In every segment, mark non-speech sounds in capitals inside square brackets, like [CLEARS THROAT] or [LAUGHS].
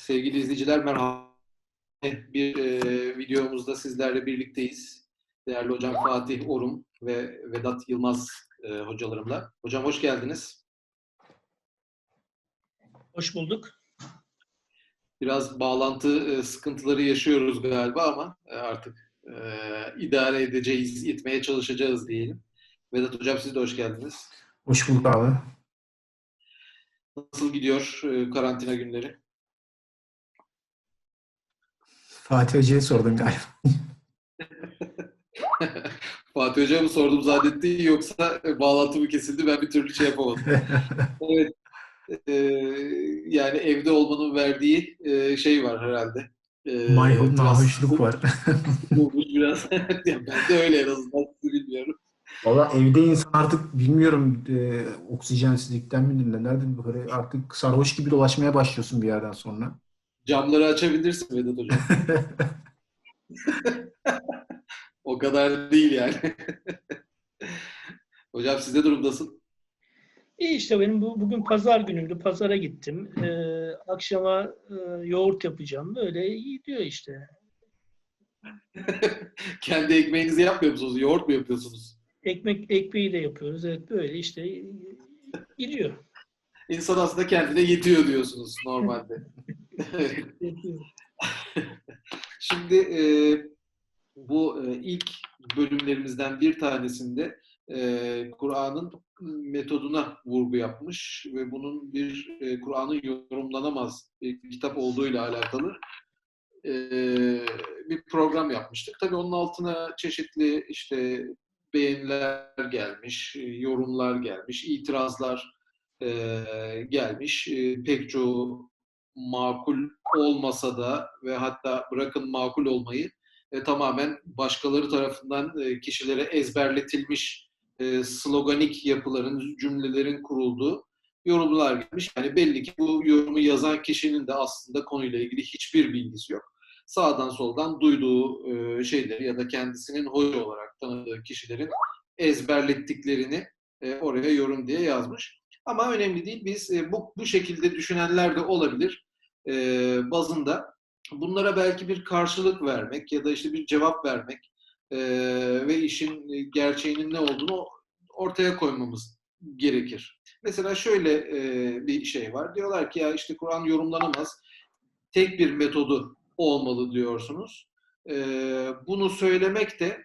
Sevgili izleyiciler merhaba. Bir e, videomuzda sizlerle birlikteyiz. Değerli hocam Fatih Orum ve Vedat Yılmaz e, hocalarımla. Hocam hoş geldiniz. Hoş bulduk. Biraz bağlantı e, sıkıntıları yaşıyoruz galiba ama e, artık e, idare edeceğiz, itmeye çalışacağız diyelim. Vedat hocam siz de hoş geldiniz. Hoş bulduk abi. Nasıl gidiyor e, karantina günleri? Fatih Hoca'ya sordum galiba. [LAUGHS] Fatih Hoca'ya mı sordum zannetti yoksa bağlantı mı kesildi ben bir türlü şey yapamadım. [LAUGHS] evet. Ee, yani evde olmanın verdiği e, şey var herhalde. Ee, biraz nahoşluk var. [LAUGHS] bulmuş biraz. Ya ben de öyle en azından bilmiyorum. Valla evde insan artık bilmiyorum e, oksijensizlikten mi bu kadar artık sarhoş gibi dolaşmaya başlıyorsun bir yerden sonra. Camları açabilirsin Vedat Hocam. [LAUGHS] [LAUGHS] o kadar değil yani. [LAUGHS] Hocam sizde durum nasıl? İyi işte benim bu bugün pazar günüydü. Pazara gittim. Ee, akşama e, yoğurt yapacağım. Böyle iyi diyor işte. Kendi ekmeğinizi yapmıyor musunuz? Yoğurt mu yapıyorsunuz? Ekmek ekmeği de yapıyoruz. Evet böyle işte gidiyor. İnsan aslında kendine yetiyor diyorsunuz normalde. [LAUGHS] Şimdi e, bu e, ilk bölümlerimizden bir tanesinde e, Kur'an'ın metoduna vurgu yapmış ve bunun bir e, Kur'an'ın yorumlanamaz bir kitap olduğuyla alakalı e, bir program yapmıştık. Tabii onun altına çeşitli işte beğeniler gelmiş, yorumlar gelmiş, itirazlar e, gelmiş. E, pek çoğu makul olmasa da ve hatta bırakın makul olmayı e, tamamen başkaları tarafından e, kişilere ezberletilmiş e, sloganik yapıların, cümlelerin kurulduğu yorumlar gelmiş. Yani belli ki bu yorumu yazan kişinin de aslında konuyla ilgili hiçbir bilgisi yok. Sağdan soldan duyduğu e, şeyleri ya da kendisinin hoca olarak tanıdığı kişilerin ezberlettiklerini e, oraya yorum diye yazmış. Ama önemli değil. Biz e, bu, bu şekilde düşünenler de olabilir e, bazında. Bunlara belki bir karşılık vermek ya da işte bir cevap vermek e, ve işin gerçeğinin ne olduğunu ortaya koymamız gerekir. Mesela şöyle bir şey var. Diyorlar ki ya işte Kur'an yorumlanamaz. Tek bir metodu olmalı diyorsunuz. Bunu söylemek de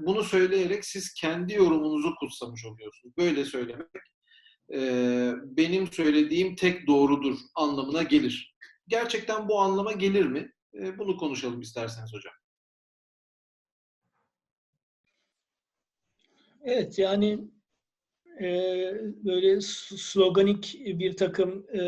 bunu söyleyerek siz kendi yorumunuzu kutsamış oluyorsunuz. Böyle söylemek e, benim söylediğim tek doğrudur anlamına gelir. Gerçekten bu anlama gelir mi? E, bunu konuşalım isterseniz hocam. Evet yani e, böyle sloganik bir takım e,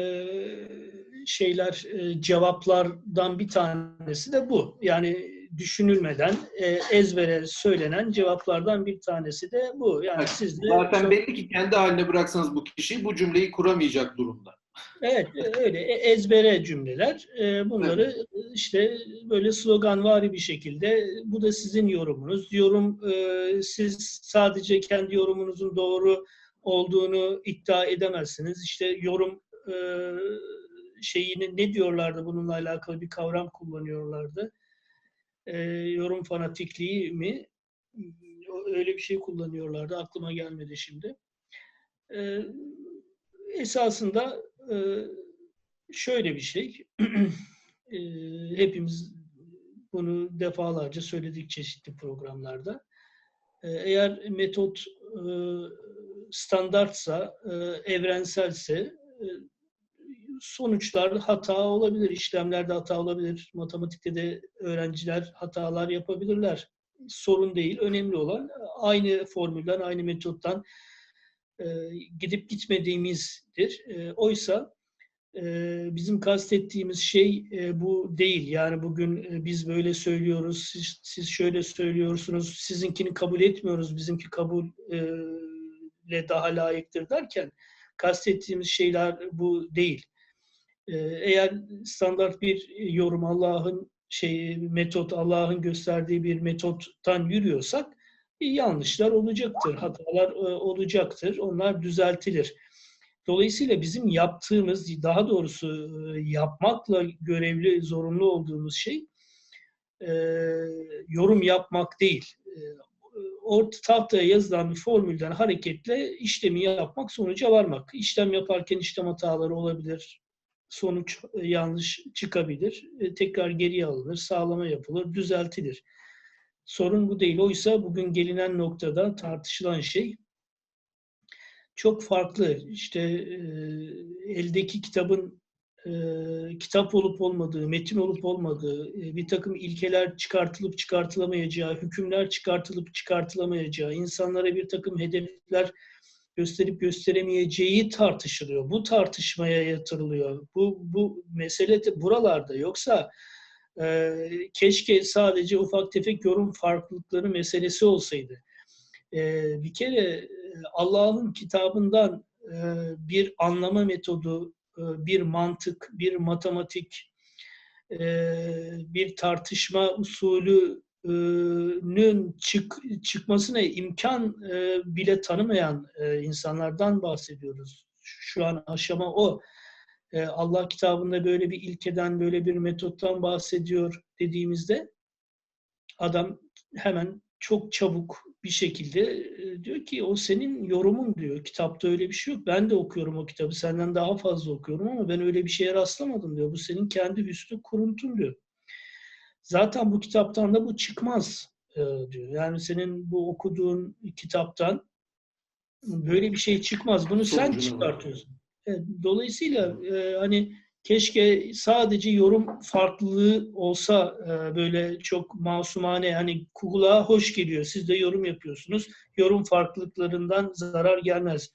şeyler, e, cevaplardan bir tanesi de bu. Yani düşünülmeden e, ezbere söylenen cevaplardan bir tanesi de bu. Yani evet, siz de zaten çok... belli ki kendi haline bıraksanız bu kişiyi bu cümleyi kuramayacak durumda. Evet öyle ezbere cümleler. Bunları evet. işte böyle sloganvari bir şekilde bu da sizin yorumunuz. Yorum siz sadece kendi yorumunuzun doğru olduğunu iddia edemezsiniz. İşte yorum şeyini ne diyorlardı bununla alakalı bir kavram kullanıyorlardı. Yorum fanatikliği mi? Öyle bir şey kullanıyorlardı. Aklıma gelmedi şimdi. Esasında şöyle bir şey, [CLEARS THROAT] hepimiz bunu defalarca söyledik çeşitli programlarda. Eğer metot standartsa, evrenselse sonuçlar hata olabilir, işlemlerde hata olabilir, matematikte de öğrenciler hatalar yapabilirler. Sorun değil, önemli olan aynı formülden, aynı metottan gidip gitmediğimizdir. oysa bizim kastettiğimiz şey bu değil. Yani bugün biz böyle söylüyoruz, siz, siz şöyle söylüyorsunuz, sizinkini kabul etmiyoruz, bizimki kabulle daha layıktır derken kastettiğimiz şeyler bu değil. Eğer standart bir yorum Allah'ın şey metot Allah'ın gösterdiği bir metottan yürüyorsak yanlışlar olacaktır, hatalar olacaktır. Onlar düzeltilir. Dolayısıyla bizim yaptığımız, daha doğrusu e, yapmakla görevli, zorunlu olduğumuz şey e, yorum yapmak değil. E, orta tahtaya yazılan bir formülden hareketle işlemi yapmak, sonuca varmak. İşlem yaparken işlem hataları olabilir, sonuç e, yanlış çıkabilir, e, tekrar geriye alınır, sağlama yapılır, düzeltilir. Sorun bu değil. Oysa bugün gelinen noktada tartışılan şey çok farklı. İşte e, eldeki kitabın kitap olup olmadığı, metin olup olmadığı, bir takım ilkeler çıkartılıp çıkartılamayacağı, hükümler çıkartılıp çıkartılamayacağı, insanlara bir takım hedefler gösterip gösteremeyeceği tartışılıyor. Bu tartışmaya yatırılıyor. Bu, bu mesele de buralarda. Yoksa e, keşke sadece ufak tefek yorum farklılıkları meselesi olsaydı. E, bir kere e, Allah'ın kitabından e, bir anlama metodu, e, bir mantık, bir matematik, e, bir tartışma usulünün çık, çıkmasına imkan e, bile tanımayan insanlardan bahsediyoruz. Şu an aşama o. Allah kitabında böyle bir ilkeden, böyle bir metottan bahsediyor dediğimizde adam hemen çok çabuk bir şekilde e, diyor ki o senin yorumun diyor. Kitapta öyle bir şey yok. Ben de okuyorum o kitabı. Senden daha fazla okuyorum ama ben öyle bir şeye rastlamadım diyor. Bu senin kendi hüsnü kuruntun diyor. Zaten bu kitaptan da bu çıkmaz e, diyor. Yani senin bu okuduğun kitaptan böyle bir şey çıkmaz. Bunu sen çıkartıyorsun. Dolayısıyla e, hani Keşke sadece yorum farklılığı olsa e, böyle çok masumane hani kulağa hoş geliyor. Siz de yorum yapıyorsunuz. Yorum farklılıklarından zarar gelmez.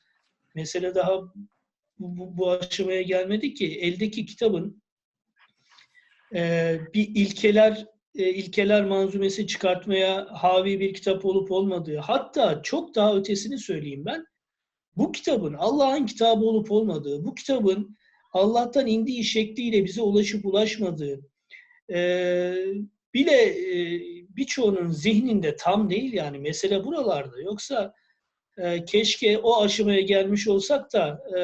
Mesele daha bu, bu aşamaya gelmedi ki eldeki kitabın e, bir ilkeler e, ilkeler manzumesi çıkartmaya havi bir kitap olup olmadığı hatta çok daha ötesini söyleyeyim ben. Bu kitabın Allah'ın kitabı olup olmadığı, bu kitabın Allah'tan indiği şekliyle bize ulaşıp ulaşmadığı e, bile e, birçoğunun zihninde tam değil yani mesele buralarda. Yoksa e, keşke o aşamaya gelmiş olsak da e,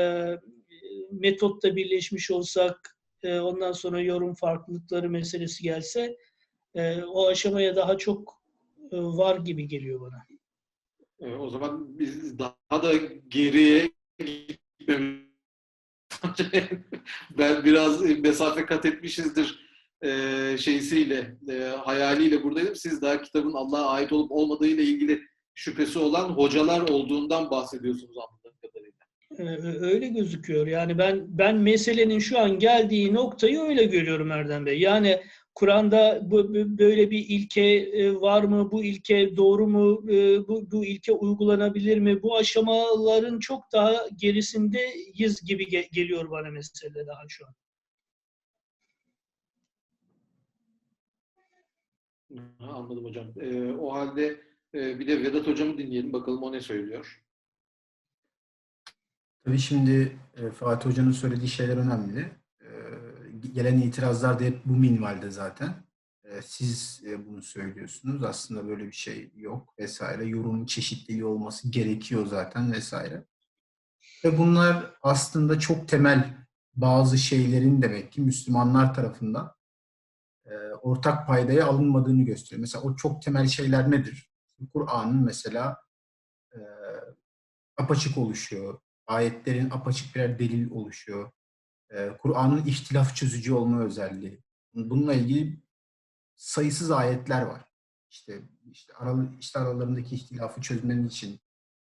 metotta birleşmiş olsak e, ondan sonra yorum farklılıkları meselesi gelse e, o aşamaya daha çok e, var gibi geliyor bana. O zaman biz daha da geriye gitmemiz [LAUGHS] ben biraz mesafe kat etmişizdir e, şeysiyle, hayaliyle buradaydım. Siz daha kitabın Allah'a ait olup olmadığı ile ilgili şüphesi olan hocalar olduğundan bahsediyorsunuz anladığım öyle gözüküyor. Yani ben ben meselenin şu an geldiği noktayı öyle görüyorum Erdem Bey. Yani Kur'an'da böyle bir ilke e, var mı? Bu ilke doğru mu? E, bu, bu ilke uygulanabilir mi? Bu aşamaların çok daha gerisindeyiz gibi geliyor bana mesele daha şu an. Anladım hocam. Ee, o halde e, bir de Vedat hocamı dinleyelim. Bakalım o ne söylüyor. Tabii şimdi e, Fatih Hoca'nın söylediği şeyler önemli gelen itirazlar da hep bu minvalde zaten. Ee, siz e, bunu söylüyorsunuz. Aslında böyle bir şey yok vesaire. Yorum çeşitliliği olması gerekiyor zaten vesaire. Ve bunlar aslında çok temel bazı şeylerin demek ki Müslümanlar tarafından e, ortak paydaya alınmadığını gösteriyor. Mesela o çok temel şeyler nedir? Kur'an'ın mesela e, apaçık oluşuyor. Ayetlerin apaçık birer delil oluşuyor. Kur'an'ın ihtilaf çözücü olma özelliği. Bununla ilgili sayısız ayetler var. İşte işte, aralı, işte aralarındaki ihtilafı çözmenin için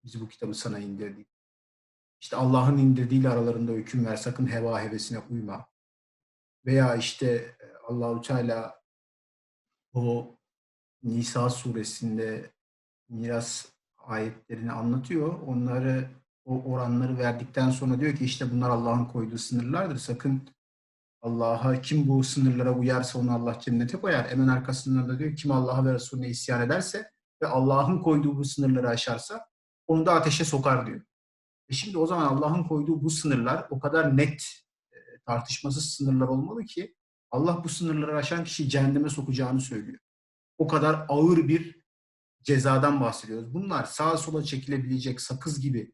biz bu kitabı sana indirdik. İşte Allah'ın indirdiğiyle aralarında hüküm ver, sakın heva hevesine uyma. Veya işte Allahu Teala o Nisa suresinde miras ayetlerini anlatıyor. Onları o oranları verdikten sonra diyor ki işte bunlar Allah'ın koyduğu sınırlardır. Sakın Allah'a kim bu sınırlara uyarsa onu Allah cennete koyar. Hemen arkasından da diyor kim Allah'a ve Resulüne isyan ederse ve Allah'ın koyduğu bu sınırları aşarsa onu da ateşe sokar diyor. E şimdi o zaman Allah'ın koyduğu bu sınırlar o kadar net e, tartışmasız sınırlar olmalı ki Allah bu sınırları aşan kişiyi cehenneme sokacağını söylüyor. O kadar ağır bir cezadan bahsediyoruz. Bunlar sağa sola çekilebilecek sakız gibi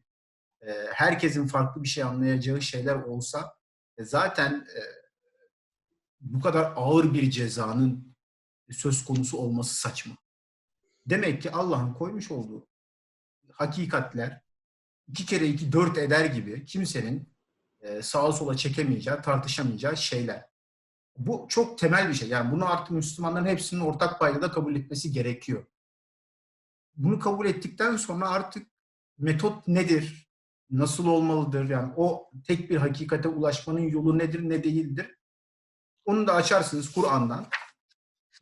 herkesin farklı bir şey anlayacağı şeyler olsa e, zaten e, bu kadar ağır bir cezanın söz konusu olması saçma. Demek ki Allah'ın koymuş olduğu hakikatler iki kere iki dört eder gibi kimsenin e, sağa sola çekemeyeceği, tartışamayacağı şeyler. Bu çok temel bir şey. Yani bunu artık Müslümanların hepsinin ortak paydada kabul etmesi gerekiyor. Bunu kabul ettikten sonra artık metot nedir? Nasıl olmalıdır? Yani o tek bir hakikate ulaşmanın yolu nedir, ne değildir? Onu da açarsınız Kur'an'dan.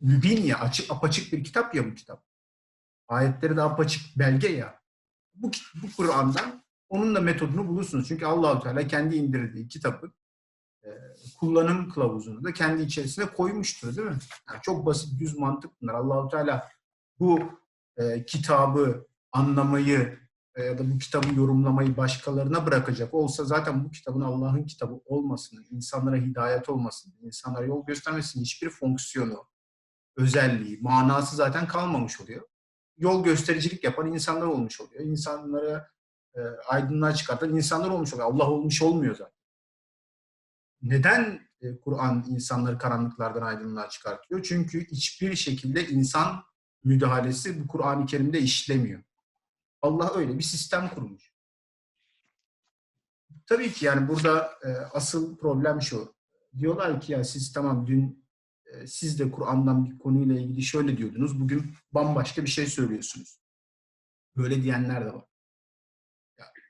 Mübin ya, açık, apaçık bir kitap ya bu kitap. Ayetleri de apaçık belge ya. Bu, bu Kur'an'dan onun da metodunu bulursunuz. Çünkü Allahu Teala kendi indirdiği kitabı e, kullanım kılavuzunu da kendi içerisine koymuştur değil mi? Yani çok basit düz mantık bunlar. Allahu Teala bu e, kitabı anlamayı ya da bu kitabı yorumlamayı başkalarına bırakacak olsa zaten bu kitabın Allah'ın kitabı olmasını, insanlara hidayet olmasını, insanlara yol göstermesinin hiçbir fonksiyonu, özelliği, manası zaten kalmamış oluyor. Yol göstericilik yapan insanlar olmuş oluyor. İnsanlara e, aydınlığa çıkartan insanlar olmuş oluyor. Allah olmuş olmuyor zaten. Neden e, Kur'an insanları karanlıklardan aydınlığa çıkartıyor? Çünkü hiçbir şekilde insan müdahalesi bu Kur'an-ı Kerim'de işlemiyor. Allah öyle bir sistem kurmuş. Tabii ki yani burada e, asıl problem şu. Diyorlar ki ya siz tamam dün e, siz de Kur'an'dan bir konuyla ilgili şöyle diyordunuz. Bugün bambaşka bir şey söylüyorsunuz. Böyle diyenler de var.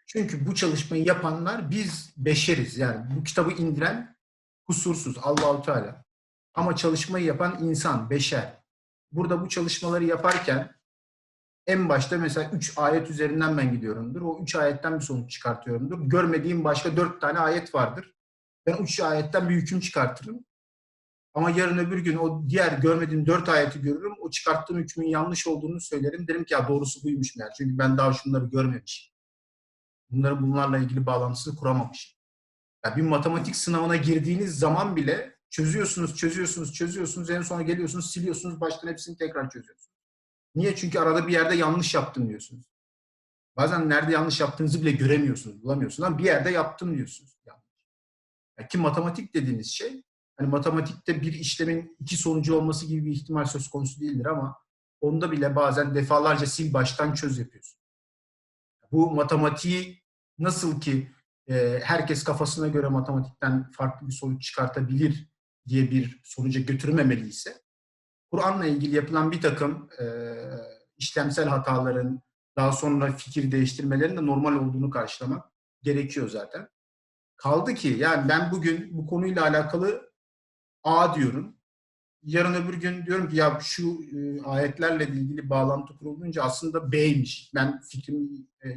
Çünkü bu çalışmayı yapanlar biz beşeriz. Yani bu kitabı indiren kusursuz Allahu Teala. Ama çalışmayı yapan insan, beşer. Burada bu çalışmaları yaparken en başta mesela üç ayet üzerinden ben gidiyorumdur. O üç ayetten bir sonuç çıkartıyorumdur. Görmediğim başka dört tane ayet vardır. Ben üç ayetten bir hüküm çıkartırım. Ama yarın öbür gün o diğer görmediğim dört ayeti görürüm. O çıkarttığım hükmün yanlış olduğunu söylerim. Derim ki ya doğrusu buymuş meğer. Çünkü ben daha şunları görmemişim. Bunları bunlarla ilgili bağlantısını kuramamışım. Yani bir matematik sınavına girdiğiniz zaman bile çözüyorsunuz, çözüyorsunuz, çözüyorsunuz. En sona geliyorsunuz, siliyorsunuz. Baştan hepsini tekrar çözüyorsunuz. Niye? Çünkü arada bir yerde yanlış yaptım diyorsunuz. Bazen nerede yanlış yaptığınızı bile göremiyorsunuz, bulamıyorsunuz. Ama bir yerde yaptım diyorsunuz. Yani ki matematik dediğiniz şey, hani matematikte bir işlemin iki sonucu olması gibi bir ihtimal söz konusu değildir ama onda bile bazen defalarca sil baştan çöz yapıyorsun. Bu matematiği nasıl ki e, herkes kafasına göre matematikten farklı bir sonuç çıkartabilir diye bir sonuca götürmemeliyse, Kur'an'la ilgili yapılan bir takım e, işlemsel hataların, daha sonra fikir değiştirmelerin de normal olduğunu karşılamak gerekiyor zaten. Kaldı ki yani ben bugün bu konuyla alakalı A diyorum. Yarın öbür gün diyorum ki ya şu e, ayetlerle ilgili bağlantı kurulunca aslında B'ymiş. Ben fikrimi e,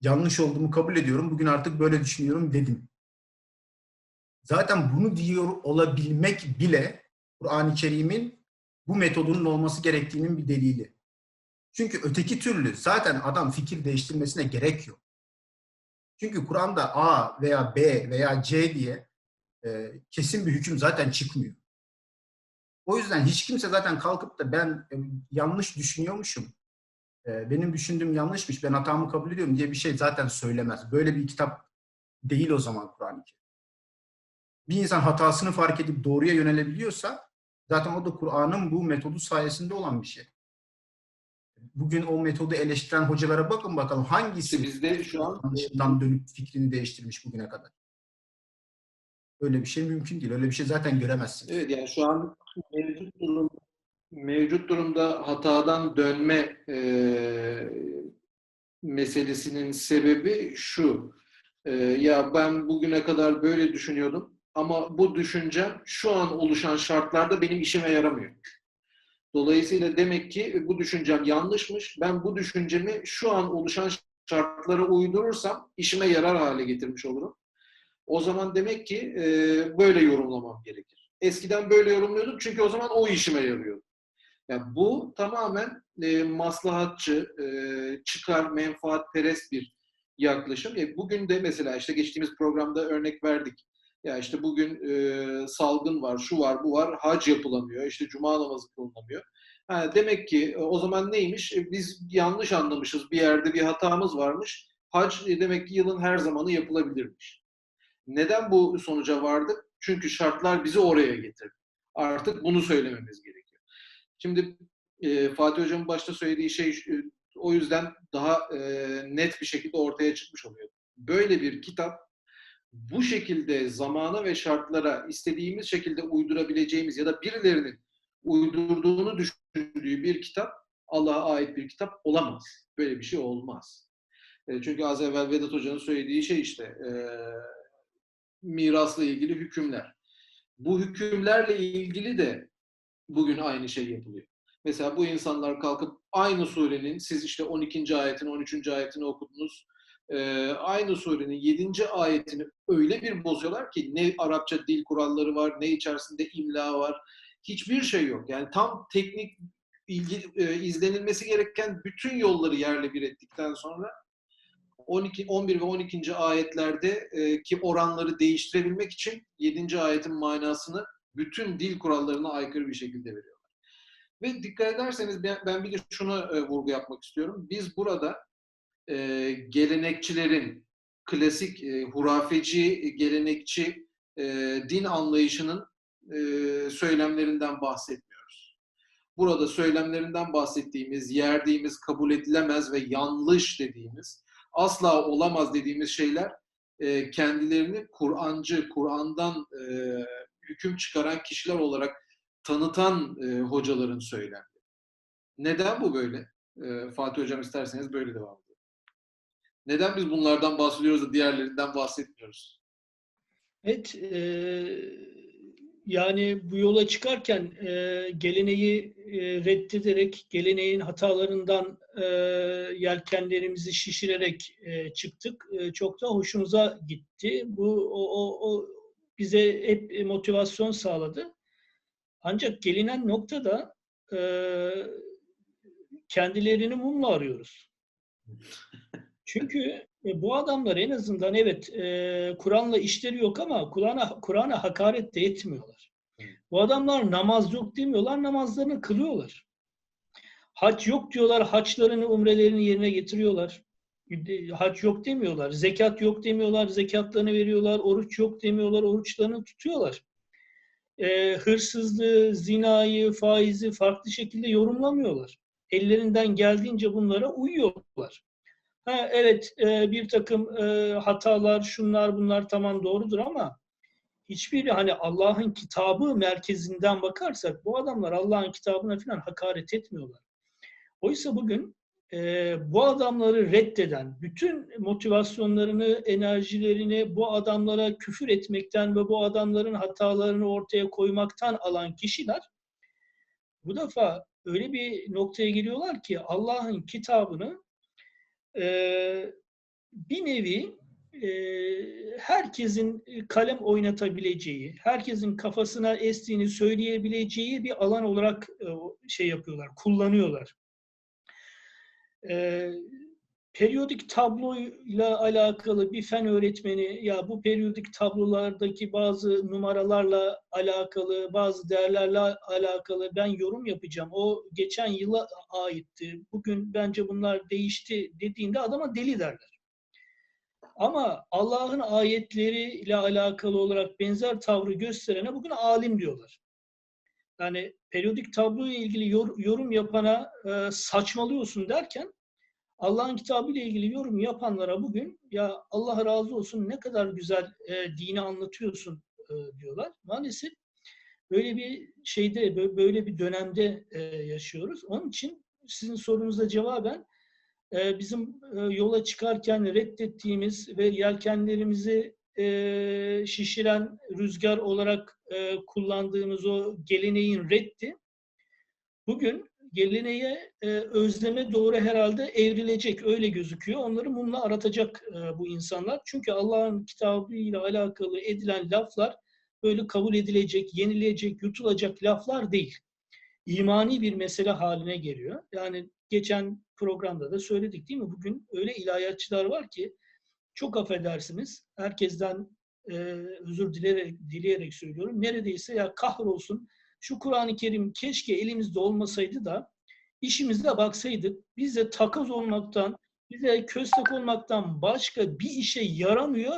yanlış olduğumu kabul ediyorum. Bugün artık böyle düşünüyorum dedim. Zaten bunu diyor olabilmek bile Kur'an-ı Kerim'in bu metodunun olması gerektiğinin bir delili. Çünkü öteki türlü zaten adam fikir değiştirmesine gerek yok. Çünkü Kur'an'da A veya B veya C diye e, kesin bir hüküm zaten çıkmıyor. O yüzden hiç kimse zaten kalkıp da ben e, yanlış düşünüyormuşum, e, benim düşündüğüm yanlışmış, ben hatamı kabul ediyorum diye bir şey zaten söylemez. Böyle bir kitap değil o zaman Kur'an-ı Kerim. Bir insan hatasını fark edip doğruya yönelebiliyorsa zaten o da Kur'an'ın bu metodu sayesinde olan bir şey. Bugün o metodu eleştiren hocalara bakın bakalım hangisi bizde şu an dönüp fikrini değiştirmiş bugüne kadar. Öyle bir şey mümkün değil. Öyle bir şey zaten göremezsiniz. Evet yani şu an mevcut durum mevcut durumda hatadan dönme e, meselesinin sebebi şu. E, ya ben bugüne kadar böyle düşünüyordum ama bu düşüncem şu an oluşan şartlarda benim işime yaramıyor. Dolayısıyla demek ki bu düşüncem yanlışmış. Ben bu düşüncemi şu an oluşan şartlara uydurursam işime yarar hale getirmiş olurum. O zaman demek ki e, böyle yorumlamam gerekir. Eskiden böyle yorumluyordum çünkü o zaman o işime yarıyordu. Yani bu tamamen e, maslahatçı, e, çıkar, menfaatperest bir yaklaşım. E, bugün de mesela işte geçtiğimiz programda örnek verdik. Ya işte bugün e, salgın var, şu var, bu var, hac yapılamıyor, işte cuma namazı kılınamıyor. Ha, demek ki e, o zaman neymiş? E, biz yanlış anlamışız, bir yerde bir hatamız varmış. hac e, demek ki yılın her zamanı yapılabilirmiş. Neden bu sonuca vardık? Çünkü şartlar bizi oraya getirdi. Artık bunu söylememiz gerekiyor. Şimdi e, Fatih Hocam'ın başta söylediği şey e, o yüzden daha e, net bir şekilde ortaya çıkmış oluyor. Böyle bir kitap bu şekilde zamana ve şartlara istediğimiz şekilde uydurabileceğimiz ya da birilerinin uydurduğunu düşündüğü bir kitap Allah'a ait bir kitap olamaz. Böyle bir şey olmaz. E, çünkü az evvel Vedat Hoca'nın söylediği şey işte e, mirasla ilgili hükümler. Bu hükümlerle ilgili de bugün aynı şey yapılıyor. Mesela bu insanlar kalkıp aynı surenin, siz işte 12. ayetini, 13. ayetini okudunuz. E, aynı surenin 7. ayetini öyle bir bozuyorlar ki ne Arapça dil kuralları var, ne içerisinde imla var. Hiçbir şey yok. Yani tam teknik ilgi, e, izlenilmesi gereken bütün yolları yerle bir ettikten sonra 12, 11 ve 12. ayetlerde e, ki oranları değiştirebilmek için 7. ayetin manasını bütün dil kurallarına aykırı bir şekilde veriyorlar. Ve dikkat ederseniz ben, ben bir de şuna e, vurgu yapmak istiyorum. Biz burada e, gelenekçilerin, klasik e, hurafeci, gelenekçi e, din anlayışının e, söylemlerinden bahsetmiyoruz. Burada söylemlerinden bahsettiğimiz, yerdiğimiz, kabul edilemez ve yanlış dediğimiz, asla olamaz dediğimiz şeyler e, kendilerini Kur'ancı, Kur'an'dan e, hüküm çıkaran kişiler olarak tanıtan e, hocaların söylemleri. Neden bu böyle? E, Fatih Hocam isterseniz böyle devam edelim. Neden biz bunlardan bahsediyoruz da diğerlerinden bahsetmiyoruz? Evet, e, yani bu yola çıkarken e, geleneği e, reddederek, geleneğin hatalarından e, yelkenlerimizi şişirerek e, çıktık. E, çok da hoşumuza gitti. Bu o, o, o bize hep motivasyon sağladı. Ancak gelinen noktada e, kendilerini mumla arıyoruz. [LAUGHS] Çünkü e, bu adamlar en azından evet e, Kur'an'la işleri yok ama Kur'an'a Kur'an'a hakaret de etmiyorlar. Bu adamlar namaz yok demiyorlar, namazlarını kılıyorlar. Hac yok diyorlar, haçlarını, umrelerini yerine getiriyorlar. Hac yok demiyorlar, zekat yok demiyorlar, zekatlarını veriyorlar, oruç yok demiyorlar, oruçlarını tutuyorlar. E, hırsızlığı, zinayı, faizi farklı şekilde yorumlamıyorlar. Ellerinden geldiğince bunlara uyuyorlar. Ha, evet e, bir takım e, hatalar, şunlar bunlar tamam doğrudur ama hiçbiri hani Allah'ın kitabı merkezinden bakarsak bu adamlar Allah'ın kitabına falan hakaret etmiyorlar. Oysa bugün e, bu adamları reddeden, bütün motivasyonlarını, enerjilerini bu adamlara küfür etmekten ve bu adamların hatalarını ortaya koymaktan alan kişiler bu defa öyle bir noktaya geliyorlar ki Allah'ın kitabını e, bir nevi e, herkesin kalem oynatabileceği, herkesin kafasına estiğini söyleyebileceği bir alan olarak e, şey yapıyorlar, kullanıyorlar. E, periyodik tabloyla alakalı bir fen öğretmeni ya bu periyodik tablolardaki bazı numaralarla alakalı, bazı değerlerle alakalı ben yorum yapacağım. O geçen yıla aitti. Bugün bence bunlar değişti dediğinde adama deli derler. Ama Allah'ın ayetleriyle alakalı olarak benzer tavrı gösterene bugün alim diyorlar. Yani periyodik tabloyla ilgili yorum yapana e, saçmalıyorsun derken Allah'ın kitabı ile ilgili yorum yapanlara bugün ya Allah razı olsun ne kadar güzel e, dini anlatıyorsun e, diyorlar. Maalesef böyle bir şeyde böyle bir dönemde e, yaşıyoruz. Onun için sizin sorunuza cevaben e, bizim e, yola çıkarken reddettiğimiz ve yelkenlerimizi e, şişiren rüzgar olarak e, kullandığımız o geleneğin reddi bugün geleneğe e, özleme doğru herhalde evrilecek öyle gözüküyor. Onları mumla aratacak e, bu insanlar. Çünkü Allah'ın kitabıyla alakalı edilen laflar böyle kabul edilecek, yenilecek, yutulacak laflar değil. İmani bir mesele haline geliyor. Yani geçen programda da söyledik değil mi? Bugün öyle ilahiyatçılar var ki çok affedersiniz herkesten e, özür dileyerek, dileyerek söylüyorum. Neredeyse ya kahrolsun şu Kur'an-ı Kerim keşke elimizde olmasaydı da işimize baksaydık. Biz de takoz olmaktan, bize köstek olmaktan başka bir işe yaramıyor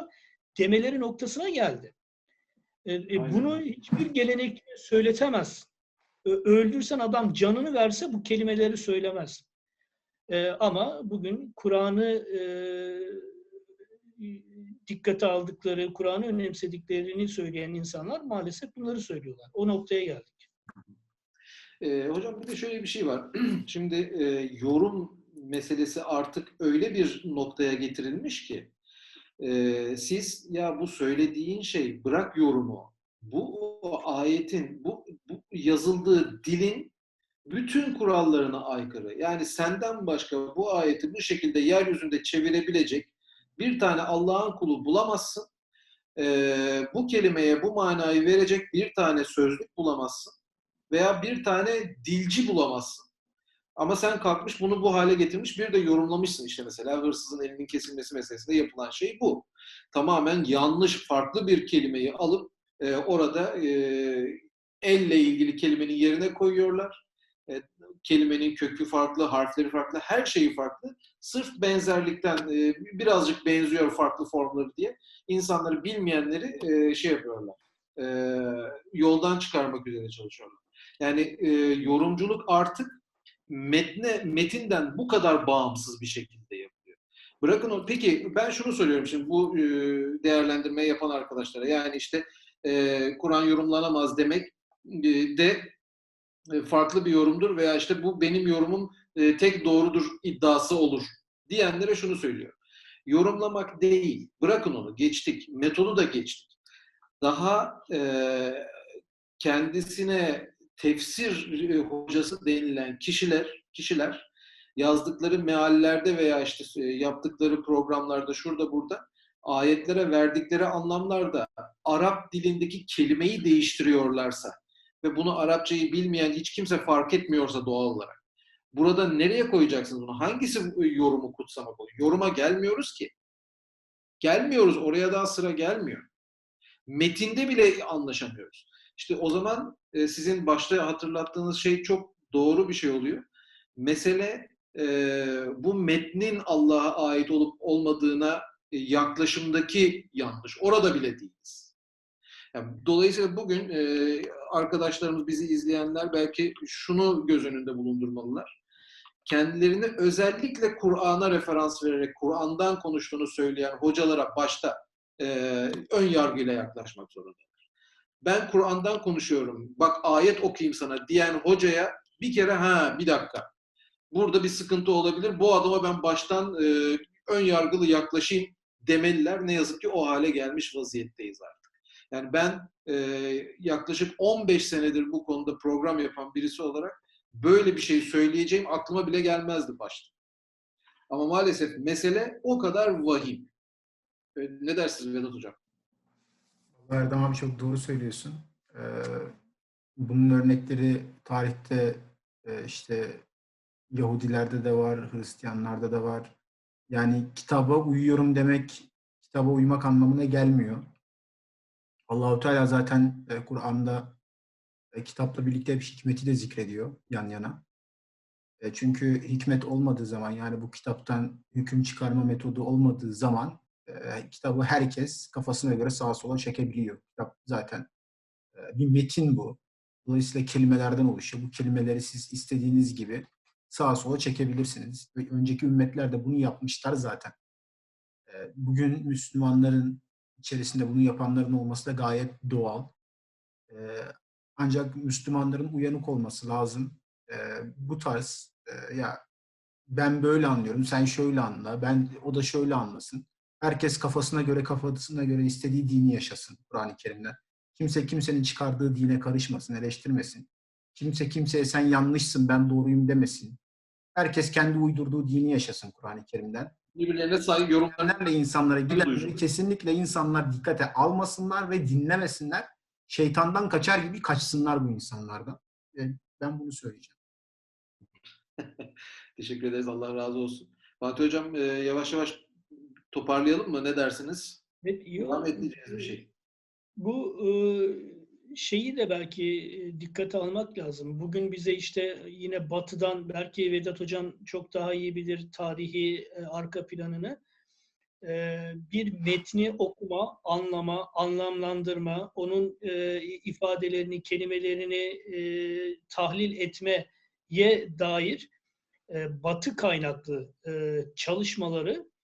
demeleri noktasına geldi. E, e, bunu hiçbir gelenek söyletemez. Ö- Öldürsen adam canını verse bu kelimeleri söylemez. E, ama bugün Kur'an'ı e, dikkate aldıkları, Kur'an'ı önemsediklerini söyleyen insanlar maalesef bunları söylüyorlar. O noktaya geldik. Ee, hocam bir de şöyle bir şey var. [CLEARS THROAT] Şimdi e, yorum meselesi artık öyle bir noktaya getirilmiş ki e, siz ya bu söylediğin şey bırak yorumu. Bu ayetin, bu, bu yazıldığı dilin bütün kurallarına aykırı. Yani senden başka bu ayeti bu şekilde yeryüzünde çevirebilecek bir tane Allah'ın kulu bulamazsın. Ee, bu kelimeye bu manayı verecek bir tane sözlük bulamazsın veya bir tane dilci bulamazsın. Ama sen kalkmış bunu bu hale getirmiş bir de yorumlamışsın işte mesela hırsızın elinin kesilmesi meselesinde yapılan şey bu. Tamamen yanlış farklı bir kelimeyi alıp e, orada e, elle ilgili kelimenin yerine koyuyorlar. E, kelimenin kökü farklı, harfleri farklı, her şeyi farklı. Sırf benzerlikten e, birazcık benziyor farklı formları diye insanları bilmeyenleri e, şey yapıyorlar. E, yoldan çıkarmak üzere çalışıyorlar. Yani e, yorumculuk artık metne metinden bu kadar bağımsız bir şekilde yapılıyor. Bırakın o. Peki ben şunu soruyorum şimdi bu e, değerlendirmeyi yapan arkadaşlara. Yani işte e, Kur'an yorumlanamaz demek e, de e, farklı bir yorumdur veya işte bu benim yorumum e, tek doğrudur iddiası olur diyenlere şunu söylüyor. Yorumlamak değil. Bırakın onu. Geçtik. Metodu da geçtik. Daha e, kendisine tefsir e, hocası denilen kişiler kişiler yazdıkları meallerde veya işte e, yaptıkları programlarda şurada burada ayetlere verdikleri anlamlarda Arap dilindeki kelimeyi değiştiriyorlarsa ve bunu Arapçayı bilmeyen hiç kimse fark etmiyorsa doğal olarak burada nereye koyacaksınız bunu? Hangisi yorumu kutsamak oluyor? Yoruma gelmiyoruz ki. Gelmiyoruz. Oraya daha sıra gelmiyor. Metinde bile anlaşamıyoruz. İşte o zaman e, sizin başta hatırlattığınız şey çok doğru bir şey oluyor. Mesele e, bu metnin Allah'a ait olup olmadığına e, yaklaşımdaki yanlış. Orada bile değiliz. Yani, dolayısıyla bugün e, arkadaşlarımız bizi izleyenler belki şunu göz önünde bulundurmalılar. Kendilerini özellikle Kur'an'a referans vererek Kur'an'dan konuştuğunu söyleyen hocalara başta e, ön yargıyla yaklaşmak zorunda ben Kur'an'dan konuşuyorum, bak ayet okuyayım sana diyen hocaya bir kere ha bir dakika, burada bir sıkıntı olabilir, bu adama ben baştan e, ön yargılı yaklaşayım demeliler. Ne yazık ki o hale gelmiş vaziyetteyiz artık. Yani ben e, yaklaşık 15 senedir bu konuda program yapan birisi olarak böyle bir şey söyleyeceğim aklıma bile gelmezdi başta. Ama maalesef mesele o kadar vahim. E, ne dersiniz Vedat Hocam? Erdem abi çok doğru söylüyorsun. Ee, bunun örnekleri tarihte e, işte Yahudilerde de var, Hristiyanlarda da var. Yani kitaba uyuyorum demek kitaba uymak anlamına gelmiyor. Allahu Teala zaten e, Kur'an'da e, kitapla birlikte bir hikmeti de zikrediyor yan yana. Çünkü hikmet olmadığı zaman yani bu kitaptan hüküm çıkarma metodu olmadığı zaman e, kitabı herkes kafasına göre sağa sola çekebiliyor. Kitap zaten e, bir metin bu. Dolayısıyla kelimelerden oluşuyor. Bu kelimeleri siz istediğiniz gibi sağa sola çekebilirsiniz. Ve önceki ümmetler de bunu yapmışlar zaten. E, bugün Müslümanların içerisinde bunu yapanların olması da gayet doğal. E, ancak Müslümanların uyanık olması lazım. E, bu tarz e, ya ben böyle anlıyorum, sen şöyle anla, ben o da şöyle anlasın Herkes kafasına göre, kafasına göre istediği dini yaşasın Kur'an-ı Kerim'den. Kimse kimsenin çıkardığı dine karışmasın, eleştirmesin. Kimse kimseye sen yanlışsın, ben doğruyum demesin. Herkes kendi uydurduğu dini yaşasın Kur'an-ı Kerim'den. Birbirlerine saygı yorumlarına Önemli insanlara gidenleri kesinlikle insanlar dikkate almasınlar ve dinlemesinler. Şeytandan kaçar gibi kaçsınlar bu insanlardan. Ben bunu söyleyeceğim. [LAUGHS] Teşekkür ederiz. Allah razı olsun. Fatih Hocam yavaş yavaş toparlayalım mı? Ne dersiniz? Evet, iyi Devam edeceğiz bir şey. Bu e, şeyi de belki e, dikkate almak lazım. Bugün bize işte yine batıdan belki Vedat Hocam çok daha iyi bilir tarihi e, arka planını. E, bir metni okuma, anlama, anlamlandırma, onun e, ifadelerini, kelimelerini e, tahlil etmeye dair e, batı kaynaklı e, çalışmaları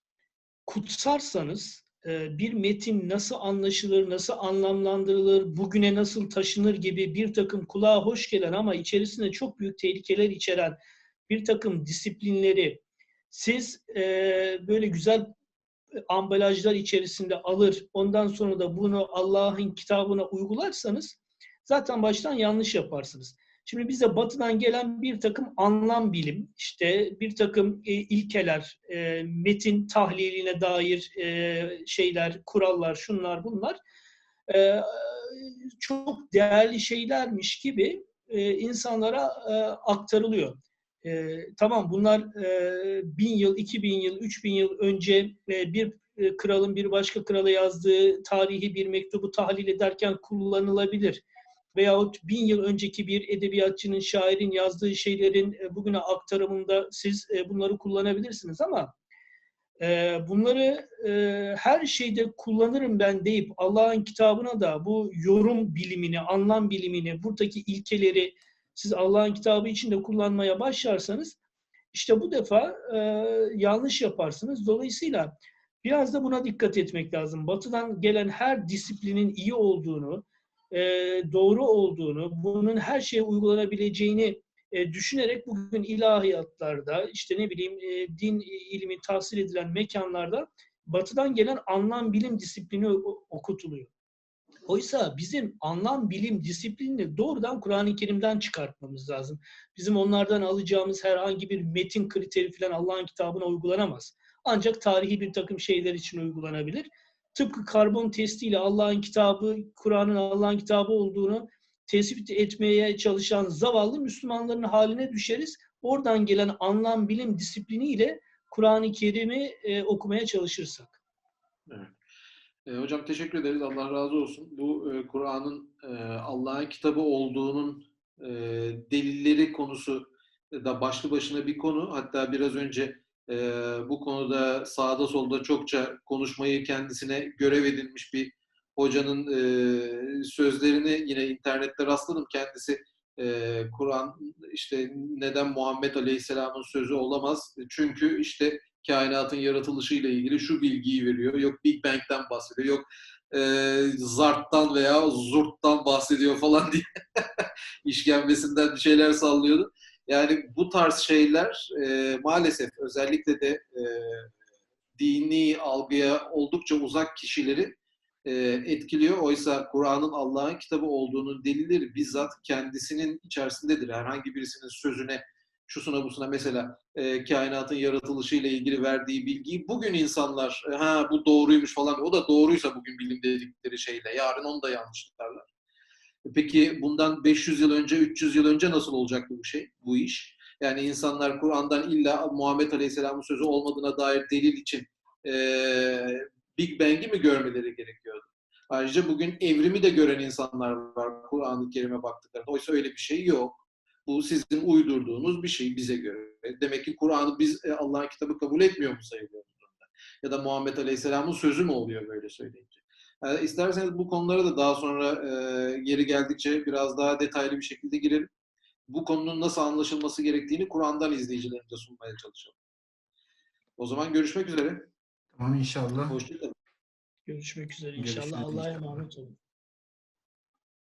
kutsarsanız e, bir metin nasıl anlaşılır, nasıl anlamlandırılır, bugüne nasıl taşınır gibi bir takım kulağa hoş gelen ama içerisinde çok büyük tehlikeler içeren bir takım disiplinleri siz e, böyle güzel ambalajlar içerisinde alır, ondan sonra da bunu Allah'ın kitabına uygularsanız zaten baştan yanlış yaparsınız. Şimdi bize batıdan gelen bir takım anlam bilim, işte bir takım e, ilkeler, e, metin tahliline dair e, şeyler, kurallar, şunlar bunlar e, çok değerli şeylermiş gibi e, insanlara e, aktarılıyor. E, tamam bunlar e, bin yıl, iki bin yıl, üç bin yıl önce e, bir e, kralın bir başka krala yazdığı tarihi bir mektubu tahlil ederken kullanılabilir veyahut bin yıl önceki bir edebiyatçının, şairin yazdığı şeylerin e, bugüne aktarımında siz e, bunları kullanabilirsiniz ama e, bunları her şeyde kullanırım ben deyip Allah'ın kitabına da bu yorum bilimini, anlam bilimini, buradaki ilkeleri siz Allah'ın kitabı içinde kullanmaya başlarsanız işte bu defa yanlış yaparsınız. Dolayısıyla biraz da buna dikkat etmek lazım. Batı'dan gelen her disiplinin iyi olduğunu, e, doğru olduğunu, bunun her şeye uygulanabileceğini e, düşünerek bugün ilahiyatlarda, işte ne bileyim e, din ilmi tahsil edilen mekanlarda batıdan gelen anlam bilim disiplini okutuluyor. Oysa bizim anlam bilim disiplinini doğrudan Kur'an-ı Kerim'den çıkartmamız lazım. Bizim onlardan alacağımız herhangi bir metin kriteri falan Allah'ın kitabına uygulanamaz. Ancak tarihi bir takım şeyler için uygulanabilir tıpkı karbon testiyle Allah'ın kitabı, Kur'an'ın Allah'ın kitabı olduğunu tespit etmeye çalışan zavallı Müslümanların haline düşeriz. Oradan gelen anlam, bilim disipliniyle Kur'an-ı Kerim'i e, okumaya çalışırsak. Evet. E, hocam teşekkür ederiz. Allah razı olsun. Bu e, Kur'an'ın e, Allah'ın kitabı olduğunun e, delilleri konusu da başlı başına bir konu. Hatta biraz önce e, bu konuda sağda solda çokça konuşmayı kendisine görev edinmiş bir hocanın e, sözlerini yine internette rastladım. Kendisi e, Kur'an işte neden Muhammed Aleyhisselam'ın sözü olamaz? Çünkü işte kainatın yaratılışıyla ilgili şu bilgiyi veriyor. Yok Big Bang'den bahsediyor. Yok e, Zart'tan veya Zurt'tan bahsediyor falan diye [LAUGHS] işkembesinden bir şeyler sallıyordu. Yani bu tarz şeyler e, maalesef özellikle de e, dini algıya oldukça uzak kişileri e, etkiliyor. Oysa Kur'an'ın Allah'ın kitabı olduğunun delilleri bizzat kendisinin içerisindedir. Herhangi birisinin sözüne, şusuna busuna mesela e, kainatın yaratılışıyla ilgili verdiği bilgiyi bugün insanlar ha bu doğruymuş falan o da doğruysa bugün bilim dedikleri şeyle yarın onu da yanlış tutarlar. Peki bundan 500 yıl önce, 300 yıl önce nasıl olacaktı bu şey, bu iş? Yani insanlar Kur'an'dan illa Muhammed Aleyhisselam'ın sözü olmadığına dair delil için e, Big Bang'i mi görmeleri gerekiyordu? Ayrıca bugün evrimi de gören insanlar var Kur'an-ı Kerim'e baktıklarında. Oysa öyle bir şey yok. Bu sizin uydurduğunuz bir şey bize göre. Demek ki Kur'an'ı biz Allah'ın kitabı kabul etmiyor mu sayılıyor? Ya da Muhammed Aleyhisselam'ın sözü mü oluyor böyle söyleyince? E, isterseniz bu konulara da daha sonra e, yeri geldikçe biraz daha detaylı bir şekilde girelim. Bu konunun nasıl anlaşılması gerektiğini Kur'an'dan izleyicilerimize sunmaya çalışalım. O zaman görüşmek üzere. Tamam inşallah. Hoşçakalın. Görüşmek üzere inşallah. Allah'a emanet olun.